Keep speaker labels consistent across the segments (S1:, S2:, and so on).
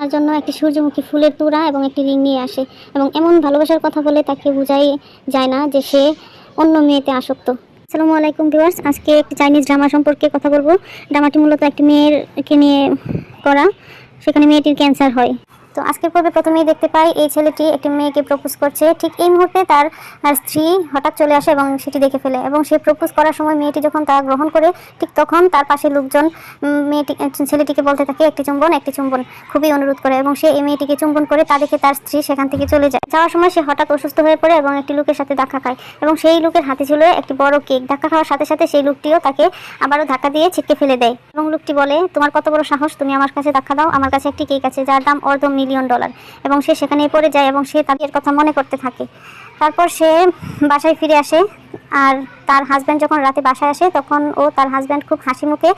S1: তার জন্য একটি সূর্যমুখী ফুলের তোড়া এবং একটি রিং নিয়ে আসে এবং এমন ভালোবাসার কথা বলে তাকে বোঝাই যায় না যে সে অন্য মেয়েতে আসক্ত। আসসালামু আলাইকুম ভিউয়ার্স, আজকে একটি চাইনিজ ড্রামা সম্পর্কে কথা বলব। ড্রামাটি মূলত একটি মেয়েরকে নিয়ে করা, সেখানে মেয়েটির ক্যান্সার হয়। তো আজকের পর্বে প্রথমেই দেখতে পাই, এই ছেলেটি একটি মেয়েকে প্রপোজ করছে। ঠিক এই মুহূর্তে তার তার স্ত্রী হঠাৎ চলে আসে এবং সেটি দেখে ফেলে এবং সে প্রপোজ করার সময় মেয়েটি যখন তা গ্রহণ করে, ঠিক তখন তার পাশে লোকজন মেয়েটি, ছেলেটিকে বলতে থাকে, একটি চুম্বন একটি চুম্বন। খুবই অনুরোধ করে এবং সে এই মেয়েটিকে চুম্বন করে তা দেখে তার স্ত্রী সেখান থেকে চলে যায়। যাওয়ার সময় সে হঠাৎ অসুস্থ হয়ে পড়ে এবং একটি লোকের সাথে ধাক্কা খায় এবং সেই লোকের হাতে ছিল একটি বড় কেক। ধাক্কা খাওয়ার সাথে সাথে সেই লোকটিও তাকে আবারও ধাক্কা দিয়ে ছিটকে ফেলে দেয় এবং লোকটি বলে, তোমার কত বড় সাহস, তুমি আমার কাছে ধাক্কা দাও। আমার কাছে একটি কেক আছে, যার দাম অর্ধ মিলিয়ন ডলার। এবং সে সেখানে পড়ে যায় এবং সে তাদের কথা মনে করতে থাকে। তারপর সে বাসায় ফিরে আসে আর তার হাজব্যান্ড যখন রাতে বাসায় আসে তখন ও তার হাজব্যান্ড খুব হাসি মুখে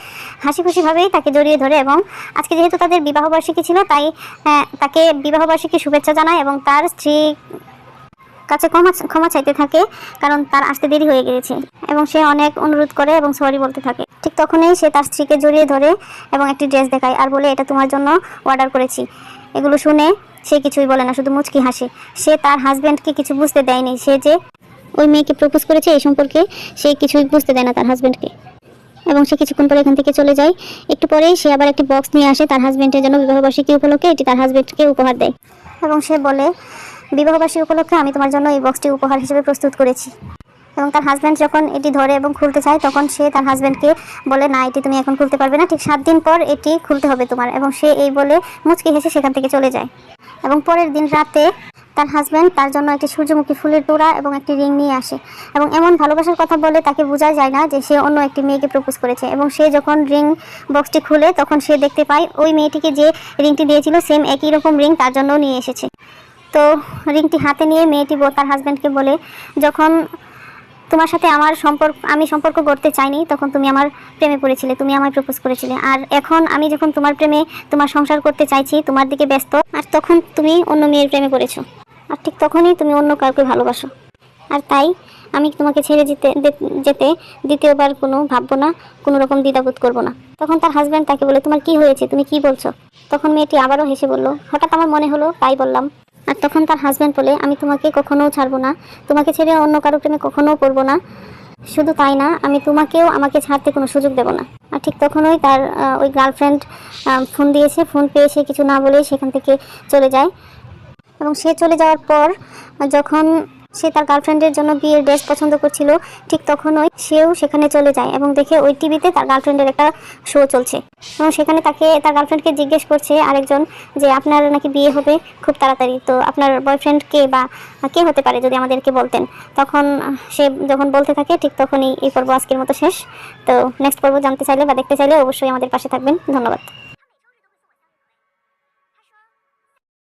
S1: হাসি খুশিভাবেই তাকে জড়িয়ে ধরে এবং আজকে যেহেতু তাদের বিবাহবার্ষিকী ছিল তাই আহ, তাকে বিবাহবার্ষিকী শুভেচ্ছা জানায় এবং তার স্ত্রী কাছে ক্ষমা ক্ষমা চাইতে থাকে কারণ তার আসতে দেরি হয়ে গিয়েছে এবং সে অনেক অনুরোধ করে এবং সরি বলতে থাকে। ঠিক তখনই সে তার স্ত্রীকে জড়িয়ে ধরে এবং একটি ড্রেস দেখায় আর বলে এটা তোমার জন্য অর্ডার করেছি। এগুলো শুনে সে কিছুই বলে না, শুধু মুচকি হাসে। সে তার হাজব্যান্ডকে কিছু বুঝতে দেয়নি। সে যে ওই মেয়েকে প্রপোজ করেছে এই সম্পর্কে সে কিছুই বুঝতে দেয় না তার হাজব্যান্ডকে এবং সে কিছুক্ষণ পরে এখান থেকে চলে যায়। একটু পরেই সে আবার একটি বক্স নিয়ে আসে, তার হাজব্যান্ডের জন্য বিবাহবার্ষিকী উপলক্ষে এটি তার হাজব্যান্ডকে উপহার দেয়। এবং সে বলে বিবাহবার্ষিকী উপলক্ষে আমি তোমার জন্য এই বক্সটি উপহার হিসেবে প্রস্তুত করেছি। এবং তার হাজব্যান্ড যখন এটি ধরে এবং খুলতে চায়, তখন সে তার হাজব্যান্ডকে বলে, না, এটি তুমি এখন খুলতে পারবে না। ঠিক সাত দিন পর এটি খুলতে হবে তোমার। এবং সে এই বলে মুচকি হেসে সেখান থেকে চলে যায়। এবং পরের দিন রাতে তার হাজব্যান্ড তার জন্য একটি সূর্যমুখী ফুলের তোড়া এবং একটি রিং নিয়ে আসে। এবং এমন ভালোবাসার কথা বলে তাকে বোঝা যায় না যে সে অন্য একটি মেয়েকে প্রপোজ করেছে। এবং সে যখন রিং বক্সটি খুলে, তখন সে দেখতে পায় ওই মেয়েটিকে যে রিংটি দিয়েছিল সেম একই রকম রিং তার জন্যও নিয়ে এসেছে। তো রিংটি হাতে নিয়ে মেয়েটি তার হাজব্যান্ডকে বলে, যখন তোমার সাথে আমার সম্পর্ক, আমি সম্পর্ক করতে চাইনি, তখন তুমি আমার প্রেমে পড়েছিলে, তুমি আমায় প্রপোজ করেছিলে। আর এখন আমি যখন তোমার প্রেমে তোমার সংসার করতে চাইছি, তোমার দিকে ব্যস্ত, আর তখন তুমি অন্য মেয়ের প্রেমে পড়েছো। আর ঠিক তখনই তুমি অন্য কাউকে ভালোবাসো। আর তাই আমি তোমাকে ছেড়ে যেতে যেতে দ্বিতীয়বার কোনো ভাববো না, কোনো রকম দ্বিধাবোধ করব না। তখন তার হাজব্যান্ড তাকে বলে, তোমার কি হয়েছে? তুমি কি বলছো? তখন মেয়েটি আবারও হেসে বলল, হঠাৎ আমার মনে হলো, তাই বললাম। আর তখন তার হাজব্যান্ড বলে, আমি তোমাকে কখনো ছাড়বো না। তোমাকে ছেড়ে অন্য কারও প্রেমে কখনো পড়ব না। শুধু তাই না, আমি তোমাকেও আমাকে ছাড়তে কোনো সুযোগ দেব না। আর ঠিক তখনই তার ওই গার্লফ্রেন্ড ফোন দিয়েছে। ফোন পেয়ে সে কিছু না বলে সেখান থেকে চলে যায়। এবং সে চলে যাওয়ার পর, যখন সে তার গার্লফ্রেন্ডের জন্য বিয়ের ড্রেস পছন্দ করছিল, ঠিক তখনই সেও সেখানে চলে যায় এবং দেখে ওই টিভিতে তার গার্লফ্রেন্ডের একটা শো চলছে। এবং সেখানে তাকে, তার গার্লফ্রেন্ডকে জিজ্ঞেস করছে আরেকজন যে, আপনার নাকি বিয়ে হবে খুব তাড়াতাড়ি? তো আপনার বয়ফ্রেন্ড কে বা কে হতে পারে যদি আমাদেরকে বলতেন? তখন সে যখন বলতে থাকে, ঠিক তখনই এই পর্ব আজকের মতো শেষ। তো নেক্সট পর্ব জানতে চাইলে বা দেখতে চাইলে অবশ্যই আমাদের পাশে থাকবেন। ধন্যবাদ।